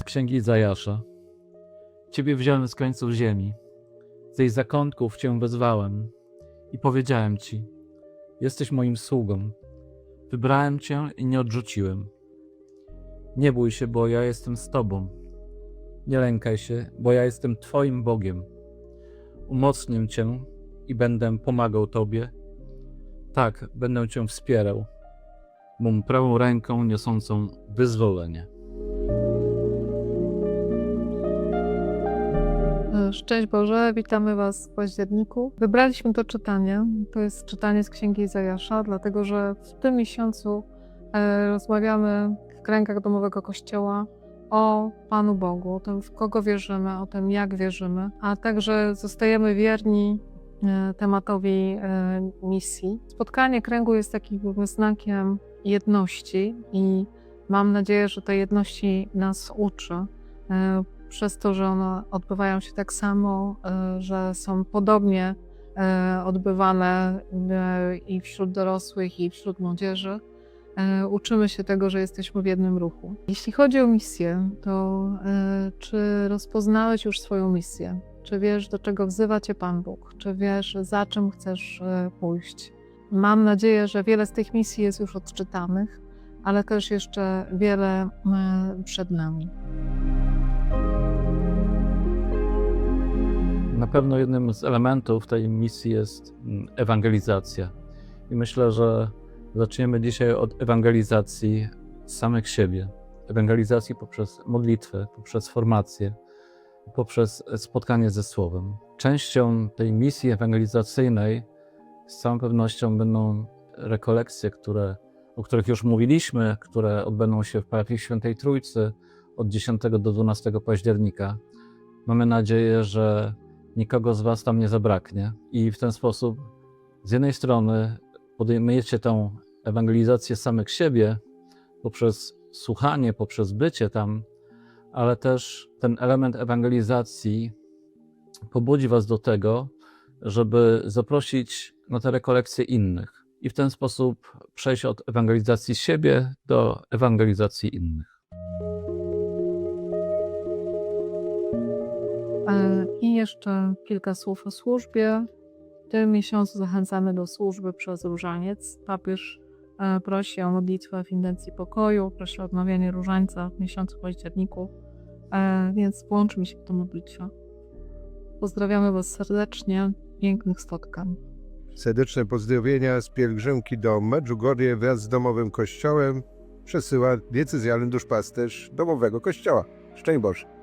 Z księgi Izajasza. Ciebie wziąłem z końców ziemi. Z jej zakątków cię wezwałem i powiedziałem ci: Jesteś moim sługą. Wybrałem cię i nie odrzuciłem. Nie bój się, bo ja jestem z tobą. Nie lękaj się, bo ja jestem twoim Bogiem. Umocnię cię i będę pomagał tobie. Tak, będę cię wspierał. Mą prawą ręką niosącą wyzwolenie. Szczęść Boże, witamy Was w październiku. Wybraliśmy to czytanie. To jest czytanie z Księgi Izajasza, dlatego że w tym miesiącu e, rozmawiamy w kręgach domowego kościoła o Panu Bogu, o tym, w kogo wierzymy, o tym, jak wierzymy, a także zostajemy wierni e, tematowi e, misji. Spotkanie kręgu jest takim znakiem jedności i mam nadzieję, że tej jedności nas uczy. Przez to, że one odbywają się tak samo, e, że są podobnie e, odbywane e, i wśród dorosłych, i wśród młodzieży, uczymy się tego, że jesteśmy w jednym ruchu. Jeśli chodzi o misję, to czy rozpoznałeś już swoją misję? Czy wiesz, do czego wzywa Cię Pan Bóg? Czy wiesz, za czym chcesz pójść? Mam nadzieję, że wiele z tych misji jest już odczytanych, ale też jeszcze wiele przed nami. Pewno jednym z elementów tej misji jest mm, ewangelizacja. I myślę, że zaczniemy dzisiaj od ewangelizacji samych siebie. Ewangelizacji poprzez modlitwę, poprzez formację, poprzez spotkanie ze Słowem. Częścią tej misji ewangelizacyjnej z całą pewnością będą rekolekcje, które, o których już mówiliśmy, które odbędą się w parafii Świętej Trójcy od 10 do 12 października. Mamy nadzieję, że nikogo z Was tam nie zabraknie. I w ten sposób, z jednej strony, podejmujecie tą ewangelizację samych siebie poprzez słuchanie, poprzez bycie tam, ale też ten element ewangelizacji pobudzi Was do tego, żeby zaprosić na te rekolekcje innych i w ten sposób przejść od ewangelizacji siebie do ewangelizacji innych. Jeszcze kilka słów o służbie. W tym miesiącu zachęcamy do służby przez różaniec. Papież e, prosi o modlitwę w intencji pokoju, prosi o odmawianie różańca w miesiącu październiku, E, więc włączmy się w tę modlitwę. Pozdrawiamy Was serdecznie, pięknych spotkań. Serdeczne pozdrowienia z pielgrzymki do Medjugorje wraz z domowym kościołem przesyła diecezjalny duszpasterz domowego kościoła. Szczęść Boże.